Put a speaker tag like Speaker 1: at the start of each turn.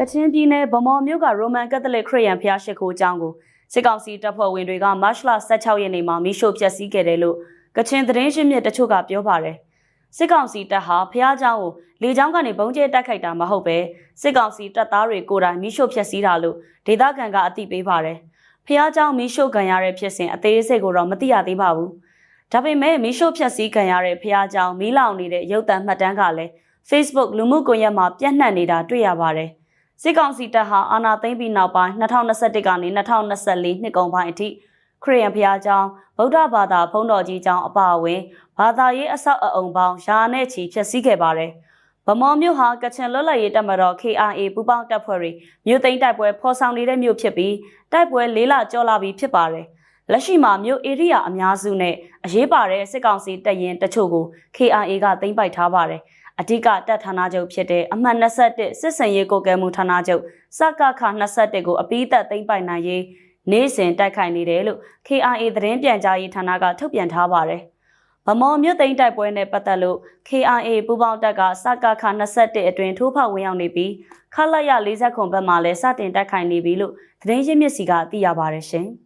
Speaker 1: ကချင်ပြည်နယ်ဗမော်မြို့ကရိုမန်ကက်သလစ်ခရစ်ယာန်ဘုရားရှိခိုးကျောင်းကိုစစ်ကောင်စီတပ်ဖွဲ့ဝင်တွေကမတ်လ16ရက်နေ့မှာမိရှို့ဖျက်ဆီးခဲ့တယ်လို့ကချင်သတင်းရှင်းမြစ်တချို့ကပြောပါတယ်။စစ်ကောင်စီတပ်ဟာဘုရားကျောင်းကိုလေကြောင်းကနေပုံကျဲတိုက်ခိုက်တာမဟုတ်ပဲစစ်ကောင်စီတပ်သားတွေကိုယ်တိုင်မိရှို့ဖျက်ဆီးတာလို့ဒေသခံကအသိပေးပါတယ်။ဘုရားကျောင်းမိရှို့ခံရတဲ့ဖြစ်စဉ်အသေးစိတ်ကိုတော့မသိရသေးပါဘူး။ဒါပေမဲ့မိရှို့ဖျက်ဆီးခံရတဲ့ဘုရားကျောင်းမီးလောင်နေတဲ့ရုပ်သံမှတ်တမ်းကလည်း Facebook လူမှုကွန်ရက်မှာပြန့်နှံ့နေတာတွေ့ရပါတယ်။ စစ်ကောင်စီတပ်ဟာအာဏာသိမ်းပြီးနောက်ပိုင်း2021ကနေ2024နှစ်ကုန်ပိုင်းအထိခရစ်ယာန်ဘုရားကျောင်းဗုဒ္ဓဘာသာဘုန်းတော်ကြီးကျောင်းအပါအဝင်ဘာသာရေးအဆောက်အအုံပေါင်းရာနဲ့ချီဖျက်ဆီးခဲ့ပါတယ်။ဗမော်မြို့ဟာကချင်လွတ်လပ်ရေးတပ်မတော် KRA ပူးပေါင်းတပ်ဖွဲ့တွေမြို့သိမ်းတိုက်ပွဲဖော်ဆောင်နေတဲ့မြို့ဖြစ်ပြီးတိုက်ပွဲလေးလကျော်လာပြီဖြစ်ပါတယ်။လက်ရှိမှာမြို့ဧရိယာအများစုနဲ့အရေးပါတဲ့စစ်ကောင်စီတပ်ရင်တချို့ကို KRA ကသိမ်းပိုက်ထားပါတယ်။ အဓိကတပ်ဌာနချုပ်ဖြစ်တဲ့အမှတ်21စစ်စင်ရေးကိုကဲမှုဌာနချုပ်စကခ21ကိုအပိသက်သိမ်းပိုက်နိုင်ရေးနေ့စဉ်တိုက်ခိုက်နေတယ်လို့ KRA သတင်းပြန်ကြားရေးဌာနကထုတ်ပြန်ထားပါတယ်။ဗမော်မြို့သိမ်းတိုက်ပွဲနဲ့ပတ်သက်လို့ KRA ပူးပေါင်းတပ်ကစကခ21အတွင်ထိုးဖောက်ဝင်ရောက်နေပြီးခလရ40ခုဘက်မှလည်းစတင်တိုက်ခိုက်နေပြီလို့သတင်းရင်းမြစ်စီကသိရပါတယ်ရှင်။